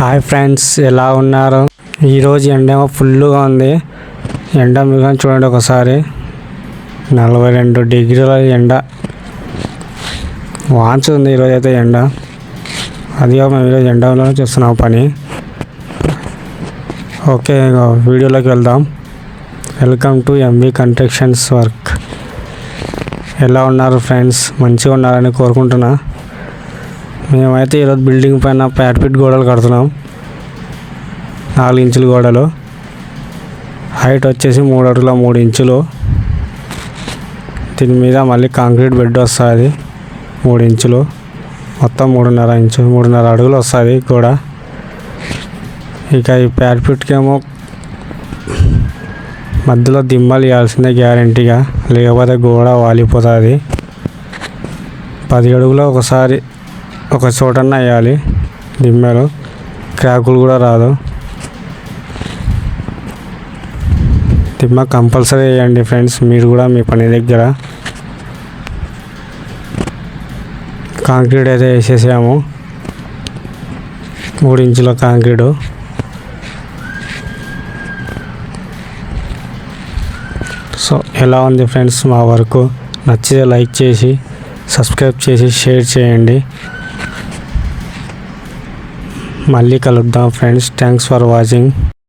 Hi friends ఎలా ఉన్నారు? ఈరోజు ఎండేమో ఫుల్గా ఉంది. ఎండ మీరు చూడండి ఒకసారి. నలభై రెండు డిగ్రీల ఎండ. వాంచ్ ఉంది ఈరోజు అయితే ఎండ. అది మేము ఈరోజు ఎండలోనే చేస్తున్నాం పని. ఓకే వీడియోలోకి వెళ్దాం. Welcome to MB constructions work ఎలా ఉన్నారు ఫ్రెండ్స్ మంచిగా ఉన్నారని కోరుకుంటున్నా. మేమైతే ఈరోజు బిల్డింగ్ పైన ప్యాట్పిట్ గోడలు కడుతున్నాం. నాలుగు ఇంచుల గోడలు. హైట్ వచ్చేసి మూడు అడుగుల మూడు ఇంచులు. దీని మీద మళ్ళీ కాంక్రీట్ బెడ్ వస్తుంది మూడు ఇంచులు. మొత్తం మూడున్నర ఇంచు మూడున్నర అడుగులు వస్తుంది కూడా ఇక ఈ ప్యాట్పిట్కేమో మధ్యలో దిమ్మలు ఇవ్వాల్సిందే గ్యారంటీగా. లేకపోతే గోడ వాలిపోతుంది. పది అడుగులో ఒకసారి ఒక చోటన్న వేయాలి. దిమ్మెలు. క్రాకులు కూడా రాదు. దిమ్మ కంపల్సరీ వేయండి ఫ్రెండ్స్. మీరు కూడా మీ పని దగ్గర. కాంక్రీట్ అయితే వేసేసాము. మూడు ఇంచుల కాంక్రీటు. సో ఎలా ఉంది ఫ్రెండ్స్ మా వర్క్? నచ్చితే లైక్ చేసి సబ్స్క్రైబ్ చేసి షేర్ చేయండి. మళ్ళీ కలుద్దాం ఫ్రెండ్స్ థ్యాంక్స్ ఫర్ వాచింగ్